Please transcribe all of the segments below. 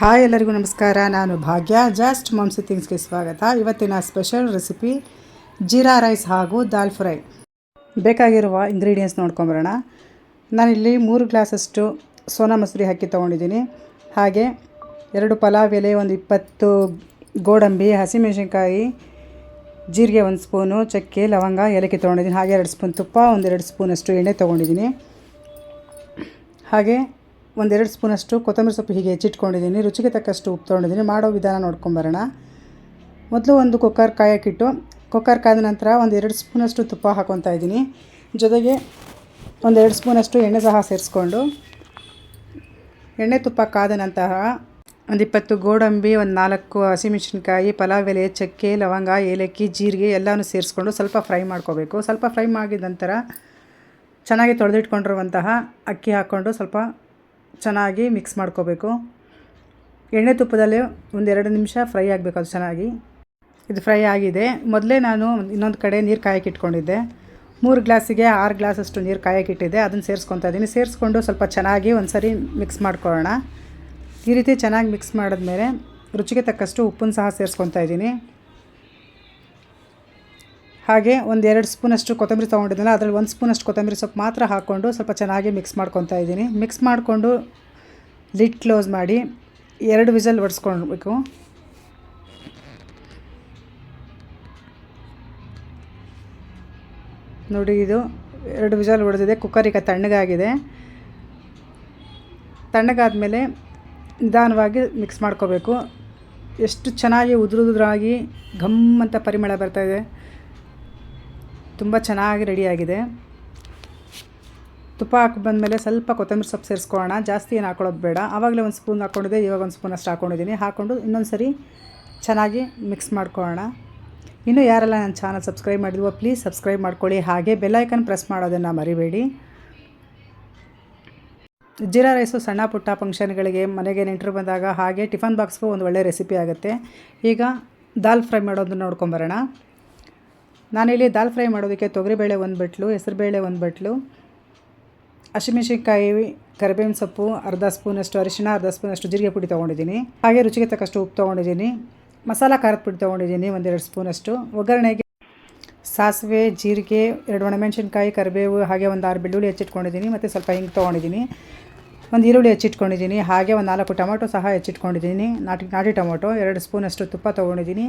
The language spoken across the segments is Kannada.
ಹಾಯ್ ಎಲ್ಲರಿಗೂ ನಮಸ್ಕಾರ. ನಾನು ಭಾಗ್ಯ. ಜಸ್ಟ್ ಮಾಂಸಿ ತಿಂಗ್ಸ್ಗೆ ಸ್ವಾಗತ. ಇವತ್ತಿನ ಸ್ಪೆಷಲ್ ರೆಸಿಪಿ ಜೀರಾ ರೈಸ್ ಹಾಗೂ ದಾಲ್ ಫ್ರೈ. ಬೇಕಾಗಿರುವ ಇಂಗ್ರೀಡಿಯೆಂಟ್ಸ್ ನೋಡ್ಕೊಂಬರೋಣ. ನಾನಿಲ್ಲಿ ಮೂರು ಗ್ಲಾಸಷ್ಟು ಸೋನಾ ಮಸೂರಿ ಹಾಕಿ ತೊಗೊಂಡಿದ್ದೀನಿ. ಹಾಗೆ ಎರಡು ಪಲಾವ್ ಎಲೆ, ಒಂದು ಇಪ್ಪತ್ತು ಗೋಡಂಬಿ, ಹಸಿಮೆಣಸಿನ್ಕಾಯಿ, ಜೀರಿಗೆ ಒಂದು ಸ್ಪೂನು, ಚಕ್ಕೆ, ಲವಂಗ, ಏಲಕ್ಕಿ ತೊಗೊಂಡಿದ್ದೀನಿ. ಹಾಗೆ ಎರಡು ಸ್ಪೂನ್ ತುಪ್ಪ, ಒಂದೆರಡು ಸ್ಪೂನಷ್ಟು ಎಣ್ಣೆ ತೊಗೊಂಡಿದ್ದೀನಿ. ಹಾಗೆ ಒಂದೆರಡು ಸ್ಪೂನಷ್ಟು ಕೊತ್ತಂಬರಿ ಸೊಪ್ಪು ಹೀಗೆ ಹೆಚ್ಚಿಟ್ಕೊಂಡಿದ್ದೀನಿ. ರುಚಿಗೆ ತಕ್ಕಷ್ಟು ಉಪ್ಪು ತೊಗೊಂಡಿದ್ದೀನಿ. ಮಾಡೋ ವಿಧಾನ ನೋಡ್ಕೊಂಬರೋಣ ಮೊದಲು ಒಂದು ಕುಕ್ಕರ್ ಕಾಯಕ್ಕಿಟ್ಟು, ಕುಕ್ಕರ್ ಕಾದ ನಂತರ ಒಂದು ಎರಡು ಸ್ಪೂನಷ್ಟು ತುಪ್ಪ ಹಾಕ್ಕೊತಾ ಇದ್ದೀನಿ. ಜೊತೆಗೆ ಒಂದೆರಡು ಸ್ಪೂನಷ್ಟು ಎಣ್ಣೆ ಸಹ ಸೇರಿಸ್ಕೊಂಡು, ಎಣ್ಣೆ ತುಪ್ಪ ಕಾದ ನಂತರ ಒಂದು ಇಪ್ಪತ್ತು ಗೋಡಂಬಿ, ಒಂದು ನಾಲ್ಕು ಹಸಿಮೆಣ್ಸಿನ್ಕಾಯಿ ಪಲಾವ್ ಎಲೆ, ಚಕ್ಕೆ, ಲವಂಗ, ಏಲಕ್ಕಿ, ಜೀರಿಗೆ ಎಲ್ಲನೂ ಸೇರಿಸ್ಕೊಂಡು ಸ್ವಲ್ಪ ಫ್ರೈ ಮಾಡ್ಕೋಬೇಕು. ಸ್ವಲ್ಪ ಫ್ರೈ ಮಾಡಿದ ನಂತರ ಚೆನ್ನಾಗಿ ತೊಳೆದಿಟ್ಕೊಂಡಿರುವಂತಹ ಅಕ್ಕಿ ಹಾಕ್ಕೊಂಡು ಸ್ವಲ್ಪ ಚೆನ್ನಾಗಿ ಮಿಕ್ಸ್ ಮಾಡ್ಕೋಬೇಕು. ಎಣ್ಣೆ ತುಪ್ಪದಲ್ಲಿ ಒಂದೆರಡು ನಿಮಿಷ ಫ್ರೈ ಆಗಬೇಕು ಅದು ಚೆನ್ನಾಗಿ. ಇದು ಫ್ರೈ ಆಗಿದೆ. ಮೊದಲೇ ನಾನು ಇನ್ನೊಂದು ಕಡೆ ನೀರು ಕಾಯಕ್ಕಿಟ್ಕೊಂಡಿದ್ದೆ ಮೂರು ಗ್ಲಾಸಿಗೆ ಆರು ಗ್ಲಾಸಷ್ಟು ನೀರು ಕಾಯಕ್ಕಿಟ್ಟಿದ್ದೆ ಅದನ್ನು ಸೇರಿಸ್ಕೊತಾ ಇದ್ದೀನಿ. ಸೇರಿಸ್ಕೊಂಡು ಸ್ವಲ್ಪ ಚೆನ್ನಾಗಿ ಒಂದು ಸರಿ ಮಿಕ್ಸ್ ಮಾಡ್ಕೊಳ್ಳೋಣ. ಈ ರೀತಿ ಚೆನ್ನಾಗಿ ಮಿಕ್ಸ್ ಮಾಡಿದ್ಮೇಲೆ ರುಚಿಗೆ ತಕ್ಕಷ್ಟು ಉಪ್ಪನ್ನು ಸಹ ಸೇರಿಸ್ಕೊತಾ ಇದ್ದೀನಿ. ಹಾಗೆ ಒಂದು ಎರಡು ಸ್ಪೂನಷ್ಟು ಕೊತ್ತಂಬರಿ ತೊಗೊಂಡಿದ್ದೆನಲ್ಲ ಅದರಲ್ಲಿ ಒಂದು ಸ್ಪೂನಷ್ಟು ಕೊತ್ತಂಬರಿ ಸೊಪ್ಪು ಮಾತ್ರ ಹಾಕ್ಕೊಂಡು ಸ್ವಲ್ಪ ಚೆನ್ನಾಗಿ ಮಿಕ್ಸ್ ಮಾಡ್ಕೊತಾ ಇದ್ದೀನಿ. ಮಿಕ್ಸ್ ಮಾಡಿಕೊಂಡು ಲಿಡ್ ಕ್ಲೋಸ್ ಮಾಡಿ ಎರಡು ವಿಸಲ್ ಒಡಿಸ್ಕೊಳ್ಬೇಕು. ನೋಡಿ ಇದು ಎರಡು ವಿಸಲ್ ಹೊಡೆದಿದೆ ಕುಕ್ಕರ್ ಈಗ ತಣ್ಣಗಾಗಿದೆ. ತಣ್ಣಗಾದಮೇಲೆ ನಿಧಾನವಾಗಿ ಮಿಕ್ಸ್ ಮಾಡ್ಕೋಬೇಕು ಎಷ್ಟು ಚೆನ್ನಾಗಿ ಉದುರುದ್ರಾಗಿ ಘಮ್ ಅಂತ ಪರಿಮಳ ಬರ್ತಾಯಿದೆ ತುಂಬ ಚೆನ್ನಾಗಿ ರೆಡಿಯಾಗಿದೆ ತುಪ್ಪ ಹಾಕಿ ಬಂದಮೇಲೆ ಸ್ವಲ್ಪ ಕೊತ್ತಂಬರಿ ಸೊಪ್ಪು ಸೇರಿಸ್ಕೊಳ್ಳೋಣ. ಜಾಸ್ತಿ ಏನು ಹಾಕೊಳ್ಳೋದು ಬೇಡ. ಆವಾಗಲೇ ಒಂದು ಸ್ಪೂನ್ ಹಾಕ್ಕೊಂಡಿದ್ದೆ ಇವಾಗ ಒಂದು ಸ್ಪೂನ್ ಅಷ್ಟು ಹಾಕ್ಕೊಂಡಿದ್ದೀನಿ ಹಾಕ್ಕೊಂಡು ಇನ್ನೊಂದು ಸರಿ ಚೆನ್ನಾಗಿ ಮಿಕ್ಸ್ ಮಾಡ್ಕೊಳ್ಳೋಣ. ಇನ್ನೂ ಯಾರೆಲ್ಲ ನನ್ನ ಚಾನಲ್ ಸಬ್ಸ್ಕ್ರೈಬ್ ಮಾಡಿದ್ವೋ ಪ್ಲೀಸ್ ಸಬ್ಸ್ಕ್ರೈಬ್ ಮಾಡ್ಕೊಳ್ಳಿ. ಹಾಗೆ ಬೆಲ್ಲೈಕನ್ ಪ್ರೆಸ್ ಮಾಡೋದನ್ನು ಮರಿಬೇಡಿ. ಜೀರಾ ರೈಸು ಸಣ್ಣ ಪುಟ್ಟ ಫಂಕ್ಷನ್ಗಳಿಗೆ ಮನೆಗೆ ನೆಂಟರು ಬಂದಾಗ ಹಾಗೆ ಟಿಫನ್ ಬಾಕ್ಸ್ಗೂ ಒಂದು ಒಳ್ಳೆಯ ರೆಸಿಪಿ ಆಗುತ್ತೆ. ಈಗ ದಾಲ್ ಫ್ರೈ ಮಾಡೋದನ್ನ ನೋಡ್ಕೊಂಬರೋಣ ನಾನಿಲ್ಲಿ ದಾಲ್ ಫ್ರೈ ಮಾಡೋದಕ್ಕೆ ತೊಗರಿಬೇಳೆ ಒಂದು ಬಟ್ಲು, ಹೆಸರುಬೇಳೆ ಒಂದು ಬಟ್ಲು, ಹಸಿಮೆಣಸಿನ್ಕಾಯಿ, ಕರಿಬೇವಿನ ಸೊಪ್ಪು, ಅರ್ಧ ಸ್ಪೂನಷ್ಟು ಅರಿಶಿಣ, ಅರ್ಧ ಸ್ಪೂನಷ್ಟು ಜೀರಿಗೆ ಪುಡಿ ತೊಗೊಂಡಿದ್ದೀನಿ. ಹಾಗೆ ರುಚಿಗೆ ತಕ್ಕಷ್ಟು ಉಪ್ಪು ತೊಗೊಂಡಿದ್ದೀನಿ. ಮಸಾಲ ಖಾರದ ಪುಡಿ ತೊಗೊಂಡಿದ್ದೀನಿ, ಒಂದೆರಡು ಸ್ಪೂನಷ್ಟು. ಒಗ್ಗರಣೆಗೆ ಸಾಸಿವೆ, ಜೀರಿಗೆ, ಎರಡು ಒಣಮೆಣಸಿನ್ಕಾಯಿ, ಕರಿಬೇವು, ಹಾಗೆ ಒಂದು ಆರು ಬೆಳ್ಳುಳ್ಳಿ ಹೆಚ್ಚಿಟ್ಕೊಂಡಿದ್ದೀನಿ ಮತ್ತು ಸ್ವಲ್ಪ ಹಿಂಗೆ ತೊಗೊಂಡಿದ್ದೀನಿ. ಒಂದು ಈರುಳ್ಳಿ ಹೆಚ್ಚಿಟ್ಕೊಂಡಿದ್ದೀನಿ, ಹಾಗೆ ಒಂದು ನಾಲ್ಕು ಟೊಮೊಟೊ ಸಹ ಹೆಚ್ಚಿಟ್ಕೊಂಡಿದ್ದೀನಿ. ನಾಟಿ ನಾಟಿ ಟೊಮೊಟೊ, ಎರಡು ಸ್ಪೂನಷ್ಟು ತುಪ್ಪ ತೊಗೊಂಡಿದ್ದೀನಿ.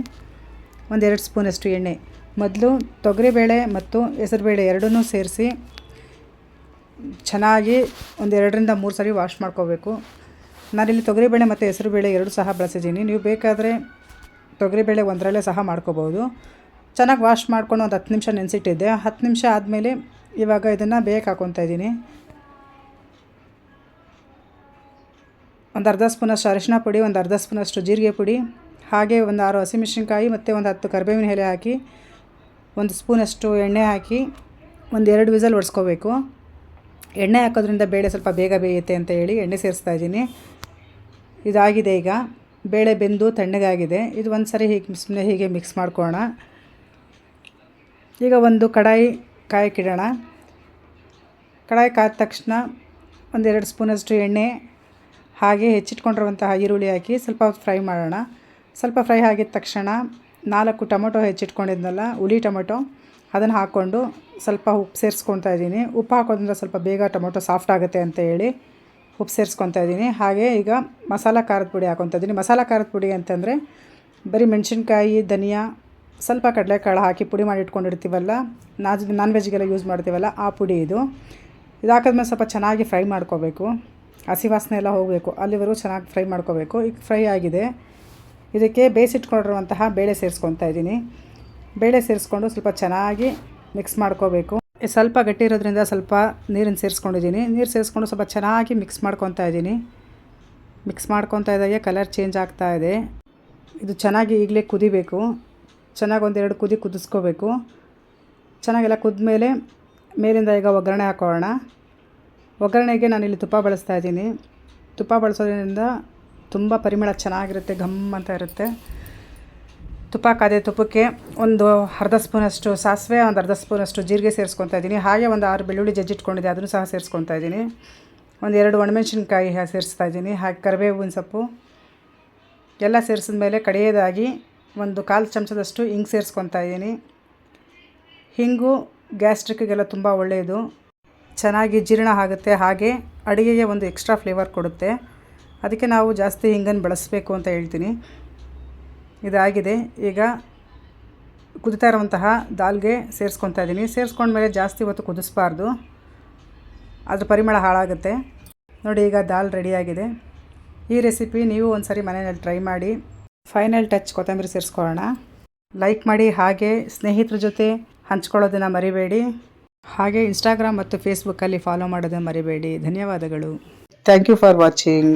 ಒಂದೆರಡು ಸ್ಪೂನಷ್ಟು ಎಣ್ಣೆ. ಮೊದಲು ತೊಗರಿಬೇಳೆ ಮತ್ತು ಹೆಸರುಬೇಳೆ ಎರಡನ್ನೂ ಸೇರಿಸಿ ಚೆನ್ನಾಗಿ ಒಂದು ಎರಡರಿಂದ ಮೂರು ಸರಿ ವಾಶ್ ಮಾಡ್ಕೋಬೇಕು. ನಾನಿಲ್ಲಿ ತೊಗರಿಬೇಳೆ ಮತ್ತು ಹೆಸರುಬೇಳೆ ಎರಡು ಸಹ ಬಳಸಿದ್ದೀನಿ. ನೀವು ಬೇಕಾದರೆ ತೊಗರಿಬೇಳೆ ಒಂದರಲ್ಲೇ ಸಹ ಮಾಡ್ಕೋಬೋದು ಚೆನ್ನಾಗಿ ವಾಶ್ ಮಾಡ್ಕೊಂಡು ಒಂದು ಹತ್ತು ನಿಮಿಷ ನೆನೆಸಿಟ್ಟಿದ್ದೆ. ಹತ್ತು ನಿಮಿಷ ಆದಮೇಲೆ ಇವಾಗ ಇದನ್ನು ಬೇಯಕ್ಕೆ ಹಾಕ್ಕೊತಾ ಇದ್ದೀನಿ. ಒಂದು ಅರ್ಧ ಸ್ಪೂನಷ್ಟು ಅರಿಶಿನ ಪುಡಿ, ಒಂದು ಅರ್ಧ ಸ್ಪೂನಷ್ಟು ಜೀರಿಗೆ ಪುಡಿ, ಹಾಗೆ ಒಂದು ಆರು ಹಸಿಮೆಣ್ಸಿನ್ಕಾಯಿ ಮತ್ತು ಒಂದು ಹತ್ತು ಕರಿಬೇವಿನ ಎಲೆ ಹಾಕಿ ಒಂದು ಸ್ಪೂನಷ್ಟು ಎಣ್ಣೆ ಹಾಕಿ ಒಂದು ಎರಡು ವಿಸಲ್ ಒಡ್ಸ್ಕೋಬೇಕು. ಎಣ್ಣೆ ಹಾಕೋದ್ರಿಂದ ಬೇಳೆ ಸ್ವಲ್ಪ ಬೇಗ ಬೇಯುತ್ತೆ ಅಂತ ಹೇಳಿ ಎಣ್ಣೆ ಸೇರಿಸ್ತಾ ಇದ್ದೀನಿ. ಇದಾಗಿದೆ ಈಗ. ಬೇಳೆ ಬೆಂದು ತಣ್ಣಗಾಗಿದೆ. ಇದು ಒಂದು ಸರಿ ಹೀಗೆ ಸುಮ್ಮನೆ ಹೀಗೆ ಮಿಕ್ಸ್ ಮಾಡ್ಕೋಣ ಈಗ ಒಂದು ಕಡಾಯಿ ಕಾಯಕ್ಕಿಡೋಣ. ಕಡಾಯಿ ಕಾದ ತಕ್ಷಣ ಒಂದೆರಡು ಸ್ಪೂನಷ್ಟು ಎಣ್ಣೆ ಹಾಗೆ ಹೆಚ್ಚಿಟ್ಕೊಂಡಿರುವಂತಹ ಈರುಳ್ಳಿ ಹಾಕಿ ಸ್ವಲ್ಪ ಫ್ರೈ ಮಾಡೋಣ. ಸ್ವಲ್ಪ ಫ್ರೈ ಆಗಿದ ತಕ್ಷಣ ನಾಲ್ಕು ಟೊಮೊಟೊ ಹೆಚ್ಚಿಟ್ಕೊಂಡಿದ್ನಲ್ಲ, ಹುಳಿ ಟೊಮೊಟೊ, ಅದನ್ನು ಹಾಕ್ಕೊಂಡು ಸ್ವಲ್ಪ ಉಪ್ಪು ಸೇರಿಸ್ಕೊತಾ ಇದ್ದೀನಿ. ಉಪ್ಪು ಹಾಕೋದ್ರಿಂದ ಸ್ವಲ್ಪ ಬೇಗ ಟೊಮೊಟೊ ಸಾಫ್ಟ್ ಆಗುತ್ತೆ ಅಂತ ಹೇಳಿ ಉಪ್ಪು ಸೇರಿಸ್ಕೊತಾ ಇದ್ದೀನಿ. ಹಾಗೆ ಈಗ ಮಸಾಲ ಖಾರದ ಪುಡಿ ಹಾಕೊತಾ ಇದ್ದೀನಿ. ಮಸಾಲ ಖಾರದ ಪುಡಿ ಅಂತಂದರೆ ಬರೀ ಮೆಣಸಿನ್ಕಾಯಿ, ಧನಿಯಾ, ಸ್ವಲ್ಪ ಕಡಲೆಕಾಳು ಹಾಕಿ ಪುಡಿ ಮಾಡಿ ಇಟ್ಕೊಂಡಿರ್ತೀವಲ್ಲ, ನಾಜ್ ನಾನ್ ವೆಜ್ಗೆಲ್ಲ ಯೂಸ್ ಮಾಡ್ತೀವಲ್ಲ, ಆ ಪುಡಿ ಇದು. ಇದು ಹಾಕಿದ್ಮೇಲೆ ಸ್ವಲ್ಪ ಚೆನ್ನಾಗಿ ಫ್ರೈ ಮಾಡ್ಕೋಬೇಕು. ಹಸಿ ವಾಸನೆ ಎಲ್ಲ ಹೋಗಬೇಕು. ಅಲ್ಲಿವರೆಗೂ ಚೆನ್ನಾಗಿ ಫ್ರೈ ಮಾಡ್ಕೋಬೇಕು. ಈಗ ಫ್ರೈ ಆಗಿದೆ. ಇದಕ್ಕೆ ಬೇಯಿಸಿಟ್ಕೊಂಡಿರುವಂತಹ ಬೇಳೆ ಸೇರಿಸ್ಕೊತಾ ಇದ್ದೀನಿ. ಬೇಳೆ ಸೇರಿಸ್ಕೊಂಡು ಸ್ವಲ್ಪ ಚೆನ್ನಾಗಿ ಮಿಕ್ಸ್ ಮಾಡ್ಕೋಬೇಕು. ಸ್ವಲ್ಪ ಗಟ್ಟಿ ಇರೋದ್ರಿಂದ ಸ್ವಲ್ಪ ನೀರನ್ನು ಸೇರಿಸ್ಕೊಂಡಿದ್ದೀನಿ. ನೀರು ಸೇರಿಸ್ಕೊಂಡು ಸ್ವಲ್ಪ ಚೆನ್ನಾಗಿ ಮಿಕ್ಸ್ ಮಾಡ್ಕೊತಾ ಇದ್ದೀನಿ. ಮಿಕ್ಸ್ ಮಾಡ್ಕೊತಾ ಇದ್ದಾಗೆ ಕಲರ್ ಚೇಂಜ್ ಆಗ್ತಾ ಇದೆ. ಇದು ಚೆನ್ನಾಗಿ ಈಗಲೇ ಕುದಿಬೇಕು. ಚೆನ್ನಾಗಿ ಒಂದೆರಡು ಕುದಿ ಕುದಿಸ್ಕೋಬೇಕು. ಚೆನ್ನಾಗೆಲ್ಲ ಕುದ್ಮೇಲೆ ಮೇಲಿಂದ ಈಗ ಒಗ್ಗರಣೆ ಹಾಕೋಣ. ಒಗ್ಗರಣೆಗೆ ನಾನಿಲ್ಲಿ ತುಪ್ಪ ಬಳಸ್ತಾ ಇದ್ದೀನಿ. ತುಪ್ಪ ಬಳಸೋದ್ರಿಂದ ತುಂಬ ಪರಿಮಳ ಚೆನ್ನಾಗಿರುತ್ತೆ, ಘಮ್ ಅಂತ ಇರುತ್ತೆ. ತುಪ್ಪ, ಕಾದೆ ತುಪ್ಪಕ್ಕೆ ಒಂದು ಅರ್ಧ ಸ್ಪೂನಷ್ಟು ಸಾಸಿವೆ, ಒಂದು ಅರ್ಧ ಸ್ಪೂನಷ್ಟು ಜೀರಿಗೆ ಸೇರಿಸ್ಕೊತಾ ಇದ್ದೀನಿ. ಹಾಗೆ ಒಂದು ಆರು ಬೆಳ್ಳುಳ್ಳಿ ಜಜ್ಜಿಟ್ಕೊಂಡಿದ್ದೆ ಅದನ್ನು ಸಹ ಸೇರಿಸ್ಕೊತಾ ಇದ್ದೀನಿ. ಒಂದು ಎರಡು ಒಣಮೆಣ್ಸಿನ್ಕಾಯಿ ಸೇರಿಸ್ತಾ ಇದ್ದೀನಿ. ಹಾಗೆ ಕರಿಬೇವಿನ ಸೊಪ್ಪು, ಎಲ್ಲ ಸೇರಿಸಿದ ಮೇಲೆ ಕಡೆಯದಾಗಿ ಒಂದು ಕಾಲು ಚಮಚದಷ್ಟು ಹಿಂಗೆ ಸೇರಿಸ್ಕೊತಾ ಇದ್ದೀನಿ. ಹಿಂಗು ಗ್ಯಾಸ್ಟ್ರಿಕ್ಗೆಲ್ಲ ತುಂಬ ಒಳ್ಳೆಯದು. ಚೆನ್ನಾಗಿ ಜೀರ್ಣ ಆಗುತ್ತೆ. ಹಾಗೆ ಅಡುಗೆಗೆ ಒಂದು ಎಕ್ಸ್ಟ್ರಾ ಫ್ಲೇವರ್ ಕೊಡುತ್ತೆ. ಅದಕ್ಕೆ ನಾವು ಜಾಸ್ತಿ ಹಿಂಗನ್ನು ಬಳಸಬೇಕು ಅಂತ ಹೇಳ್ತೀನಿ. ಇದಾಗಿದೆ. ಈಗ ಕುದಿತಾ ಇರುವಂತಹ ದಾಲ್ಗೆ ಸೇರಿಸ್ಕೊತಾ ಇದ್ದೀನಿ ಸೇರಿಸ್ಕೊಂಡ್ಮೇಲೆ ಜಾಸ್ತಿ ಹೊತ್ತು ಕುದಿಸ್ಬಾರ್ದು. ಅದ್ರ ಪರಿಮಳ ಹಾಳಾಗುತ್ತೆ. ನೋಡಿ, ಈಗ ದಾಲ್ ರೆಡಿಯಾಗಿದೆ ಈ ರೆಸಿಪಿ ನೀವು ಒಂದು ಸರಿ ಮನೆಯಲ್ಲಿ ಟ್ರೈ ಮಾಡಿ ಫೈನಲ್ ಟಚ್ ಕೊತ್ತಂಬರಿ ಸೇರಿಸ್ಕೊಳ್ಳೋಣ. ಲೈಕ್ ಮಾಡಿ, ಹಾಗೆ ಸ್ನೇಹಿತರ ಜೊತೆ ಹಂಚ್ಕೊಳ್ಳೋದನ್ನು ಮರಿಬೇಡಿ. ಹಾಗೆ ಇನ್ಸ್ಟಾಗ್ರಾಮ್ ಮತ್ತು ಫೇಸ್ಬುಕ್ಕಲ್ಲಿ ಫಾಲೋ ಮಾಡೋದನ್ನು ಮರಿಬೇಡಿ. ಧನ್ಯವಾದಗಳು. Thank you for watching